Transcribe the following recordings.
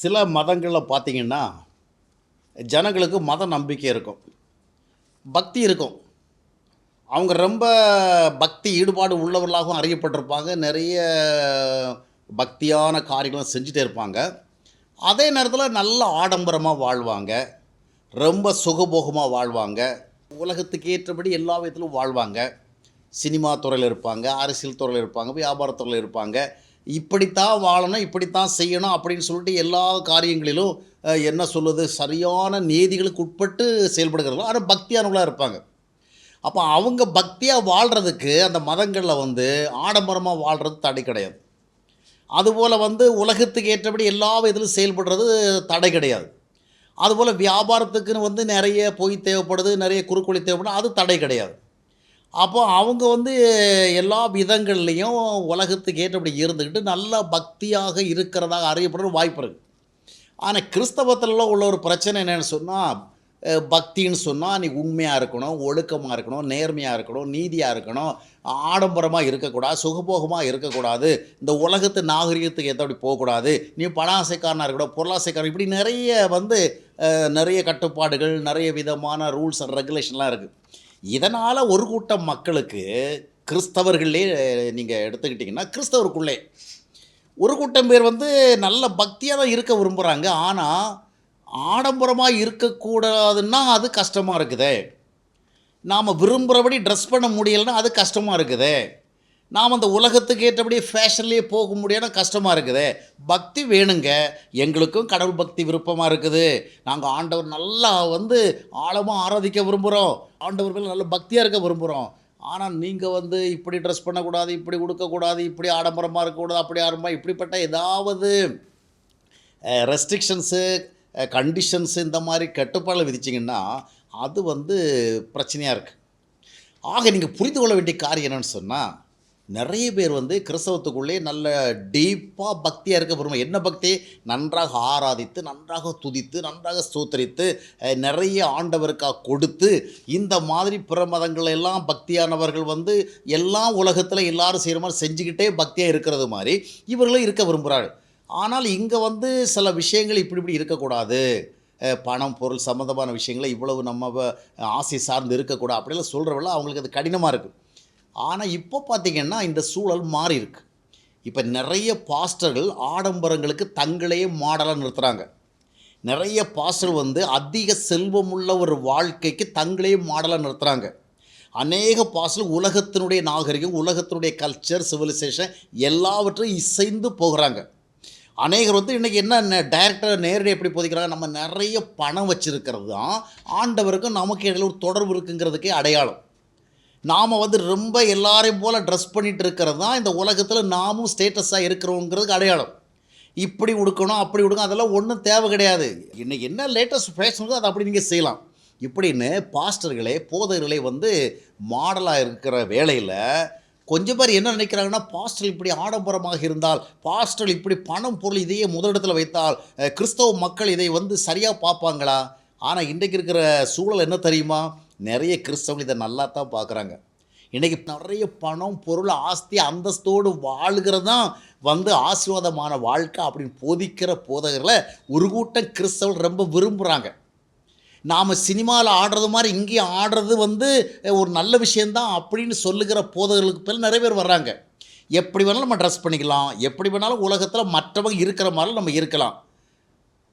சில மதங்களில் பார்த்தீங்கன்னா ஜனங்களுக்கு மத நம்பிக்கை இருக்கும். பக்தி இருக்கும். அவங்க ரொம்ப பக்தி ஈடுபாடு உள்ளவர்களாகவும் அறியப்பட்டிருப்பாங்க. நிறைய பக்தியான காரியங்களும் செஞ்சுட்டே இருப்பாங்க. அதே நேரத்தில் நல்ல ஆடம்பரமாக வாழ்வாங்க. ரொம்ப சுகபோகமாக வாழ்வாங்க. உலகத்துக்கு ஏற்றபடி எல்லா விதத்திலும் வாழ்வாங்க. சினிமா துறையில் இருப்பாங்க அரசியல் துறையில் இருப்பாங்க வியாபாரத்துறையில் இருப்பாங்க. இப்படித்தான் வாழணும் இப்படித்தான் செய்யணும் அப்படின்னு சொல்லிட்டு எல்லா காரியங்களிலும் என்ன சொல்லுது? சரியான நீதிகளுக்கு உட்பட்டு செயல்படுகிறார்களோ ஆனால் பக்தியானவங்களாக இருப்பாங்க. அப்போ அவங்க பக்தியாக வாழ்கிறதுக்கு அந்த மதங்களில் வந்து ஆடம்பரமாக வாழ்கிறது தடை கிடையாது. அதுபோல் வந்து உலகத்துக்கு ஏற்றபடி எல்லா விதத்திலும் செயல்படுறது தடை கிடையாது. அதுபோல் வியாபாரத்துக்குன்னு வந்து நிறைய பொய் தேவைப்படுது நிறைய குறுக்கொழி தேவைப்படுது அது தடை கிடையாது. அப்போ அவங்க வந்து எல்லா விதங்கள்லேயும் உலகத்துக்கு ஏற்றபடி இருந்துக்கிட்டு நல்ல பக்தியாக இருக்கிறதாக அறியப்படுற வாய்ப்பு இருக்குது ஆனால் கிறிஸ்தவத்திலலாம் உள்ள ஒரு பிரச்சனை என்னென்னு சொன்னால் பக்தின்னு சொன்னால் நீ உண்மையாக இருக்கணும் ஒழுக்கமாக இருக்கணும் நேர்மையாக இருக்கணும் நீதியாக இருக்கணும் ஆடம்பரமாக இருக்கக்கூடாது சுகபோகமாக இருக்கக்கூடாது இந்த உலகத்து நாகரிகத்துக்கு ஏற்றபடி போகக்கூடாது நீ பணாசைக்காரனாக இருக்கக்கூடாது பொருளாசைக்காரன் இப்படி நிறைய வந்து நிறைய கட்டுப்பாடுகள் நிறைய விதமான ரூல்ஸ் அண்ட் ரெகுலேஷன்லாம் இருக்குது இதனால் ஒரு கூட்டம் மக்களுக்கு கிறிஸ்தவர்களே நீங்கள் எடுத்துக்கிட்டிங்கன்னா கிறிஸ்தவருக்குள்ளே. ஒரு கூட்டம் பேர் வந்து நல்ல பக்தியாக தான் இருக்க விரும்புகிறாங்க ஆனால் ஆடம்பரமாக இருக்கக்கூடாதுன்னா அது கஷ்டமாக இருக்குதே. நாம் விரும்புகிறபடி ட்ரெஸ் பண்ண முடியலைன்னா அது கஷ்டமாக இருக்குதே. நாம் அந்த உலகத்துக்கு ஏற்றபடி ஃபேஷன்லேயே போக முடியாத கஷ்டமாக இருக்குது. பக்தி வேணுங்க. எங்களுக்கும் கடவுள் பக்தி விருப்பமாக இருக்குது. நாங்கள் ஆண்டவர் நல்லா வந்து ஆழமாக ஆராதிக்க விரும்புகிறோம் ஆண்டவர் மேலே நல்ல பக்தியாக இருக்க விரும்புகிறோம் ஆனால் நீங்கள் வந்து இப்படி ட்ரெஸ் பண்ணக்கூடாது இப்படி உடுக்கக்கூடாது இப்படி ஆடம்பரமாக இருக்கக்கூடாது அப்படி ஆடம்பரம் இப்படிப்பட்ட ஏதாவது ரெஸ்ட்ரிக்ஷன்ஸு கண்டிஷன்ஸு இந்த மாதிரி கட்டுப்பாடில் விதிச்சிங்கன்னா அது வந்து பிரச்சனையாக இருக்குது ஆக நீங்கள் புரிந்து கொள்ள வேண்டிய காரியம் என்னென்னு சொன்னால் நிறைய பேர் வந்து கிறிஸ்தவத்துக்குள்ளே நல்ல டீப்பாக பக்தியாக இருக்க விரும்ப என்ன பக்தி? நன்றாக ஆராதித்து நன்றாக துதித்து நன்றாக சூத்தரித்து நிறைய ஆண்டவருக்காக கொடுத்து இந்த மாதிரி பிற மதங்கள் எல்லாம் பக்தியானவர்கள் வந்து எல்லாம் உலகத்தில் எல்லாரும் செய்கிற மாதிரி செஞ்சுக்கிட்டே பக்தியாக இருக்கிறது மாதிரி இவர்களும் இருக்க விரும்புகிறார்கள் ஆனால் இங்கே வந்து சில விஷயங்கள் இப்படி இப்படி இருக்கக்கூடாது. பணம் பொருள் சம்மந்தமான விஷயங்களை இவ்வளவு நம்ம ஆசை சார்ந்து இருக்கக்கூடாது. அப்படிலாம் சொல்கிறவங்கள அவங்களுக்கு அது கடினமாக இருக்குது ஆனால் இப்போ பார்த்திங்கன்னா இந்த சூழல் மாறி இருக்கு. இப்போ நிறைய பாஸ்டர்கள் ஆடம்பரங்களுக்கு தங்களையே மாடலாக நிறுத்துகிறாங்க நிறைய பாஸ்டர்கள் வந்து அதிக செல்வமுள்ள ஒரு வாழ்க்கைக்கு தங்களையே மாடலாக நிறுத்துகிறாங்க அநேக பாஸ்டர்கள் உலகத்தினுடைய நாகரிகம் உலகத்தினுடைய கல்ச்சர் சிவிலைசேஷன் எல்லாவற்றையும் இசைந்து போகிறாங்க. அநேகர் வந்து இன்றைக்கி என்ன டைரக்டர் நேரடி எப்படி போதிக்கிறாங்க? நம்ம நிறைய பணம் வச்சுருக்கிறது தான் ஆண்டவருக்கும் நமக்கு இடையில ஒரு தொடர்பு இருக்குங்கிறதுக்கே அடையாளம். நாம் வந்து ரொம்ப எல்லாரையும் போல் ட்ரெஸ் பண்ணிகிட்டு இருக்கிறது தான் இந்த உலகத்தில் நாமும் ஸ்டேட்டஸாக இருக்கிறோங்கிறதுக்கு அடையாளம். இப்படி உடுக்கணும் அப்படி உடுக்கணும் அதெல்லாம் ஒன்றும் தேவை கிடையாது. இன்றைக்கி என்ன லேட்டஸ்ட் ஃபேஷன் அதை அப்படி நீங்கள் செய்யலாம். இப்படின்னு பாஸ்டர்களே போதகர்களே வந்து மாடலாக இருக்கிற வேலையில் கொஞ்சம் பேர் என்ன நினைக்கிறாங்கன்னா பாஸ்டர் இப்படி ஆடம்பரமாக இருந்தால் பாஸ்டர் இப்படி பணம் பொருள் இதையே முதலிடத்தில் வைத்தால் கிறிஸ்தவ மக்கள் இதை வந்து சரியாக பார்ப்பாங்களா? ஆனால் இன்றைக்கு இருக்கிற சூழல் என்ன தெரியுமா? நிறைய கிறிஸ்தவர்கள் இதை நல்லா தான் பார்க்குறாங்க. இன்றைக்கி நிறைய பணம் பொருள் ஆஸ்தி அந்தஸ்தோடு வாழ்கிறது தான் வந்து ஆசீர்வாதமான வாழ்க்கை அப்படின்னு போதிக்கிற போதகர்களை ஒரு கூட்டம் கிறிஸ்தவர்கள் ரொம்ப விரும்புகிறாங்க நாம் சினிமாவில் ஆடுறது மாதிரி இங்கேயும் ஆடுறது வந்து ஒரு நல்ல விஷயந்தான் அப்படின்னு சொல்லுகிற போதகர்களுக்கு பேர் நிறைய பேர் வர்றாங்க. எப்படி வேணாலும் நம்ம ட்ரெஸ் பண்ணிக்கலாம் எப்படி வேணாலும் உலகத்தில் மற்றவங்க இருக்கிற மாதிரி நம்ம இருக்கலாம்.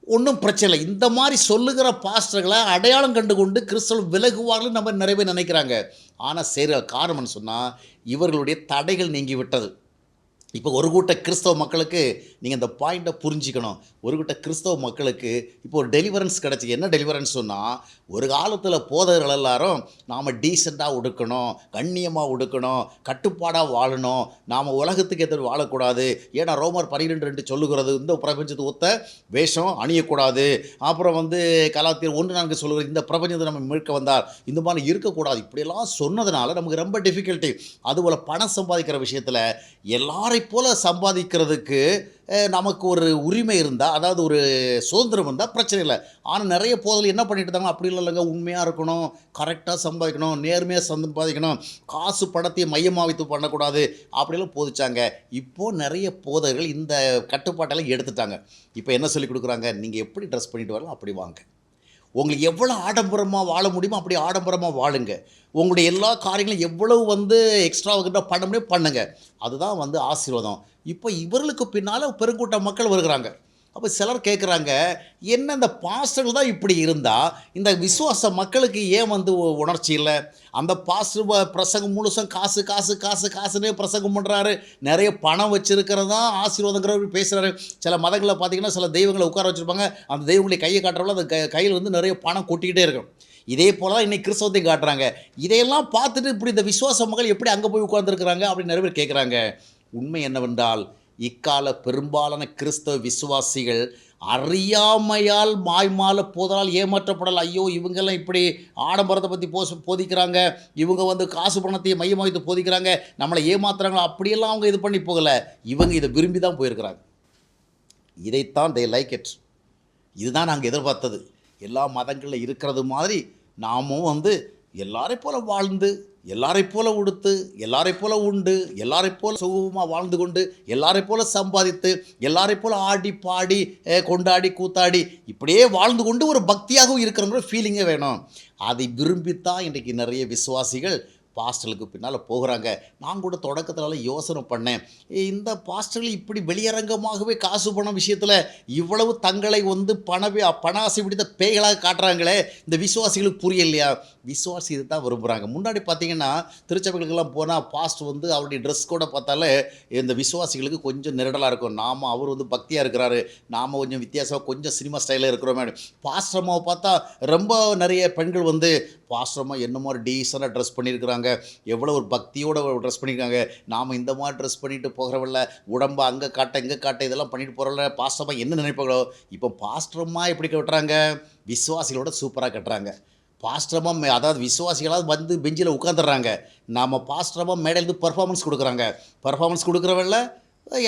ஒன்றும் பிரச்சனை இல்லை. இந்த மாதிரி சொல்லுகிற பாஸ்டர்களை அடையாளம் கண்டு கொண்டு கிறிஸ்தவ விலகுவார்கள் நம்ம நிறைய பேர் நினைக்கிறாங்க. ஆனால் சரி காரணம்னு சொன்னால் இவர்களுடைய தடைகள் நீங்கி விட்டது. இப்போ ஒரு கூட்ட கிறிஸ்தவ மக்களுக்கு நீங்கள் இந்த பாயிண்ட்டை புரிஞ்சிக்கணும். ஒரு கூட்ட கிறிஸ்தவ மக்களுக்கு இப்போ ஒரு டெலிவரன்ஸ் கிடச்சி என்ன டெலிவரன்ஸ் சொன்னால் ஒரு காலத்தில் போதகர்கள் எல்லாரும் நாம் டீசெண்டாக உடுக்கணும் கண்ணியமாக உடுக்கணும் கட்டுப்பாடாக வாழணும். நாம் உலகத்துக்கு எதிர் வாழக்கூடாது. ஏன்னா ரோமர் பன்னிரெண்டு ரெண்டு சொல்லுகிறது இந்த பிரபஞ்சத்தை ஒத்த வேஷம் அணியக்கூடாது. அப்புறம் வந்து கலாத்தியர் ஒன்று நான்கு சொல்லுகிறது இந்த பிரபஞ்சத்தை நம்ம மீட்க வந்தார் இந்த மாதிரி இருக்கக்கூடாது. இப்படியெல்லாம் சொன்னதுனால நமக்கு ரொம்ப டிஃபிகல்ட்டி அதுபோல் பணம் சம்பாதிக்கிற விஷயத்தில் எல்லாரை போல் சம்பாதிக்கிறதுக்கு நமக்கு ஒரு உரிமை இருந்தால் அதாவது ஒரு சுதந்திரம் இருந்தால் பிரச்சனை இல்லை. ஆனால் நிறைய போதில் என்ன பண்ணிட்டு இருந்தாங்க? அப்படி இல்லைங்க உண்மையாக இருக்கணும் கரெக்டாக சம்பாதிக்கணும் நேர்மையாக சம்பாதிக்கணும் காசு படத்தை மையமாக வைத்து பண்ணக்கூடாது அப்படிலாம் போதிச்சாங்க. இப்போது நிறைய போதகர்கள் இந்த கட்டுப்பாட்டெல்லாம் எடுத்துட்டாங்க. இப்போ என்ன சொல்லி கொடுக்குறாங்க? நீங்கள் எப்படி ட்ரெஸ் பண்ணிட்டு வரலாம் அப்படி வாங்க. உங்களுக்கு எவ்வளோ ஆடம்பரமாக வாழ முடியுமோ அப்படி ஆடம்பரமாக வாழுங்க. உங்களுடைய எல்லா காரியங்களும் எவ்வளவு வந்து எக்ஸ்ட்ராவாக பண்ண முடியும் பண்ணுங்கள் அதுதான் வந்து ஆசீர்வாதம். இப்போ இவர்களுக்கு பின்னால் பெருங்கூட்ட மக்கள் வருகிறாங்க. அப்போ சிலர் கேட்குறாங்க என்ன இந்த பாஸ்டர்கள் தான் இப்படி இருந்தால் இந்த விசுவாச மக்களுக்கு ஏன் வந்து உணர்ச்சி இல்லை? அந்த பாஸ்டர் வ- பிரசங்கம் முழுசும் காசு காசு காசு காசுன்னே பிரசங்கம் பண்ணுறாரு நிறைய பணம் வச்சுருக்கிறதா தான் ஆசீர்வாதங்கிறவர் பேசுகிறாரு சில மதங்களில் பார்த்தீங்கன்னா சில தெய்வங்களை உட்கார வச்சுருப்பாங்க. அந்த தெய்வங்களை கையை காட்டுறவங்கள அந்த க- கையில் வந்து நிறைய பணம் கொட்டிக்கிட்டே இருக்கும். இதே போல தான் இன்றைக்கி கிறிஸ்தவத்தையும் காட்டுறாங்க. இதையெல்லாம் பார்த்துட்டு இப்படி இந்த விசுவாச மக்கள் எப்படி அங்கே போய் உட்கார்ந்துருக்குறாங்க? அப்படின்னு நிறைய பேர் கேட்குறாங்க உண்மை என்னவென்றால் இக்கால பெரும்பாலான கிறிஸ்தவ விசுவாசிகள் அறியாமையால் மாய்மால போதலால் ஏமாற்றப்படல். ஐயோ இவங்கெல்லாம் இப்படி ஆடம்பரத்தை பற்றி போச போதிக்கிறாங்க. இவங்க வந்து காசு பணத்தையும் மையமாக வைத்து போதிக்கிறாங்க. நம்மளை ஏமாத்துறாங்களா? அப்படியெல்லாம் அவங்க இது பண்ணி போகலை. இவங்க இதை விரும்பி தான் போயிருக்கிறாங்க. இதைத்தான் தே லைக் இட் இதுதான் நாங்கள் எதிர்பார்த்தது. எல்லா மதங்களில் இருக்கிறது மாதிரி நாமும் வந்து எல்லாரையும் போல வாழ்ந்து எல்லாரை போல உடுத்து எல்லாரை போல உண்டு எல்லாரை போல சுகமாக வாழ்ந்து கொண்டு எல்லாரை போல சம்பாதித்து எல்லாரை போல ஆடி பாடி கொண்டாடி கூத்தாடி இப்படியே வாழ்ந்து கொண்டு ஒரு பக்தியாகவும் இருக்கிறவங்க ஃபீலிங்கே வேணும். அதை விரும்பித்தான் இன்றைக்கு நிறைய விசுவாசிகள் பாஸ்டலுக்கு பின்னால் போகிறாங்க. நான் கூட தொடக்கத்தினால யோசனை பண்ணேன். இந்த பாஸ்டல் இப்படி வெளியரங்கமாகவே காசு பணம் விஷயத்தில் இவ்வளவு தங்களை வந்து பணவே பண ஆசை பிடித்த பேய்களாக காட்டுறாங்களே. இந்த விசுவாசிகளுக்கு புரியலையா? விசுவாசி இது தான் விரும்புகிறாங்க முன்னாடி பார்த்தீங்கன்னா திருச்சபைகளுக்கெல்லாம் போனால் பாஸ்ட் வந்து அவருடைய ட்ரெஸ் கூட பார்த்தாலே இந்த விசுவாசிகளுக்கு கொஞ்சம் நெருடலாக இருக்கும். நாம் அவர் வந்து பக்தியாக இருக்கிறாரு. நாம் கொஞ்சம் வித்தியாசமாக கொஞ்சம் சினிமா ஸ்டைலில் இருக்கிறோமே. பாஸ்ட்ரமாவை பார்த்தா ரொம்ப நிறைய பெண்கள் வந்து பாஸ்ட்ரமாக என்ன மாதிரி டீசெண்டாக ட்ரெஸ் பண்ணியிருக்கிறாங்க. எவ்வளோ ஒரு பக்தியோட ட்ரெஸ் பண்ணியிருக்காங்க. நாம் இந்த மாதிரி ட்ரெஸ் பண்ணிட்டு போகிறவல்ல உடம்பை அங்கே காட்ட இங்கே காட்ட இதெல்லாம் பண்ணிட்டு போகிறவல்ல பாஸ்டமாக என்ன நினைப்பாங்களோ? இப்போ பாஸ்டரமாக எப்படி கட்டுறாங்க? விசுவாசிகளோட சூப்பராக கட்டுறாங்க. பாஸ்டரமாக மே அதாவது விசுவாசிகளாவது வந்து பெஞ்சில் உட்காந்துடுறாங்க நாம் பாஸ்டரமாக மேடையிலேருந்து பர்ஃபார்மன்ஸ் கொடுக்குறாங்க. பர்ஃபார்மன்ஸ் கொடுக்குறவல்ல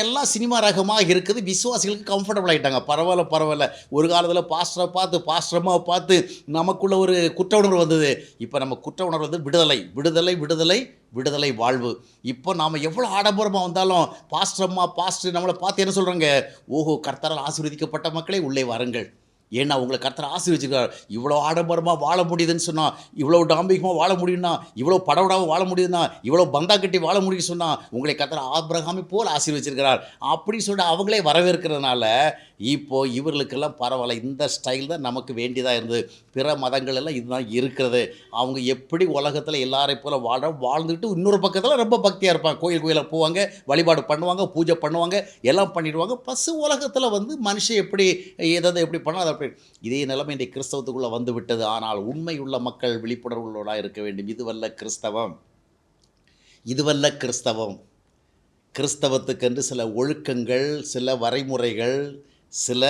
எல்லாம் சினிமா ரகமாக இருக்குது. விசுவாசிகளுக்கு கம்ஃபர்டபுள் ஆகிட்டாங்க பரவாயில்ல பரவாயில்ல. ஒரு காலத்தில் பாஸ்டரை பார்த்து பாஸ்டரமாக பார்த்து நமக்குள்ள ஒரு குற்ற உணர்வு வந்தது. இப்போ நம்ம குற்ற உணர்வு வந்து விடுதலை விடுதலை விடுதலை விடுதலை வாழ்வு. இப்போ நாம் எவ்வளோ ஆடம்பரமாக வந்தாலும் பாஸ்டரம்மா பாஸ்டர் நம்மளை பார்த்து என்ன சொல்கிறாங்க ஓஹோ கர்த்தரால் ஆசீர்வதிக்கப்பட்ட மக்களே உள்ளே வாருங்கள். ஏன்னா உங்களை கர்த்தர் ஆசீர்வச்சிருக்கார். இவ்வளோ ஆடம்பரமாக வாழ முடியுதுன்னு சொன்னால் இவ்வளோ டாம்பிகமாக வாழ முடியும்னா இவ்வளோ படவிடாமல் வாழ முடியுதுன்னா இவ்வளோ பந்தா கட்டி வாழ முடியும்னு சொன்னால் உங்களை கத்துற ஆபிரகாமி போல் ஆசீர்வச்சிருக்கிறார். அப்படின்னு சொல்லிட்டு அவங்களே வரவேற்கிறதுனால இப்போது இவர்களுக்கெல்லாம் பரவாயில்ல. இந்த ஸ்டைல் தான் நமக்கு வேண்டியதாக இருந்தது. பிற மதங்கள் எல்லாம் இதுதான் இருக்கிறது. அவங்க எப்படி உலகத்தில் எல்லாரை போல வாழ வாழ்ந்துட்டு இன்னொரு பக்கத்தில் ரொம்ப பக்தியாக இருப்பாங்க. கோயில் கோயிலில் போவாங்க வழிபாடு பண்ணுவாங்க பூஜை பண்ணுவாங்க எல்லாம் பண்ணிடுவாங்க. பசு உலகத்தில் வந்து மனுஷன் எப்படி எதை எப்படி பண்ணால் அதை அப்படி. இதே நிலைமை இன்றைக்கு கிறிஸ்தவத்துக்குள்ளே வந்து விட்டது. ஆனால் உண்மையுள்ள மக்கள் விழிப்புணர்வுகளோடாக இருக்க வேண்டும். இதுவல்ல கிறிஸ்தவம். இதுவல்ல கிறிஸ்தவம். கிறிஸ்தவத்துக்கென்று சில ஒழுக்கங்கள் சில வரைமுறைகள் சில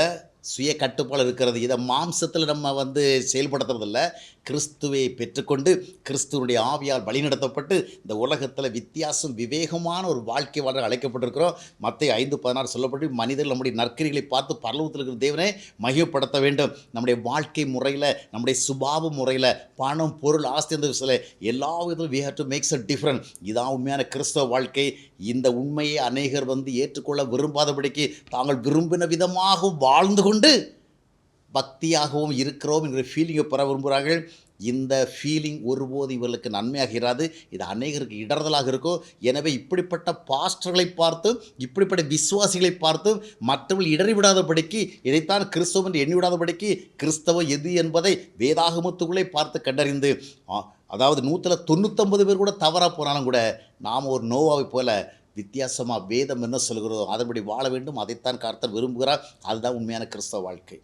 சுய கட்டுப்பாடு இருக்கிறது. இதை மாம்சத்தில் நம்ம வந்து செயல்படுத்துறதில்ல. கிறிஸ்துவை பெற்றுக்கொண்டு கிறிஸ்துவனுடைய ஆவியால் வழிநடத்தப்பட்டு இந்த உலகத்தில் வித்தியாசம் விவேகமான ஒரு வாழ்க்கை வாழ அழைக்கப்பட்டிருக்கிறோம். மற்ற ஐந்து பதினாறு சொல்லப்பட்டு மனிதர்கள் நம்முடைய நற்கரிகளை பார்த்து பரலவத்தில் இருக்கிற தேவனை மையப்படுத்த வேண்டும். நம்முடைய வாழ்க்கை முறையில் நம்முடைய சுபாவ முறையில் பணம் பொருள் ஆஸ்தி அந்த விஷயத்தில் எல்லா விதத்திலும் we have to makes a different இதான் உண்மையான கிறிஸ்தவ வாழ்க்கை. இந்த உண்மையை அநேகர் வந்து ஏற்றுக்கொள்ள விரும்பாதபடிக்கு தாங்கள் விரும்பின விதமாக வாழ்ந்து கொண்டு பக்தியாகவும் இருக்கிறோம் என்கிற ஃபீலிங்கை பெற விரும்புகிறார்கள். இந்த ஃபீலிங் ஒருபோது இவர்களுக்கு நன்மையாக இராது இது அநேகருக்கு இடர்தலாக இருக்கும். எனவே இப்படிப்பட்ட பாஸ்டர்களை பார்த்தும் இப்படிப்பட்ட விசுவாசிகளை பார்த்தும் மற்றவர்கள் இடறிவிடாதபடிக்கு இதைத்தான் கிறிஸ்தவம் என்று எண்ணிவிடாதபடிக்கு கிறிஸ்தவம் எது என்பதை வேதாகமத்துக்குள்ளே பார்த்து கண்டறிந்து அதாவது நூற்றில் தொண்ணூற்றம்பது பேர் கூட தவறாக போனாலும் கூட நாம் ஒரு நோவாவை போல வித்தியாசமாக வேதம் என்ன சொல்கிறதோ அதன்படி வாழ வேண்டும். அதைத்தான் கர்த்தர் விரும்புகிறார். அதுதான் உண்மையான கிறிஸ்தவ வாழ்க்கை.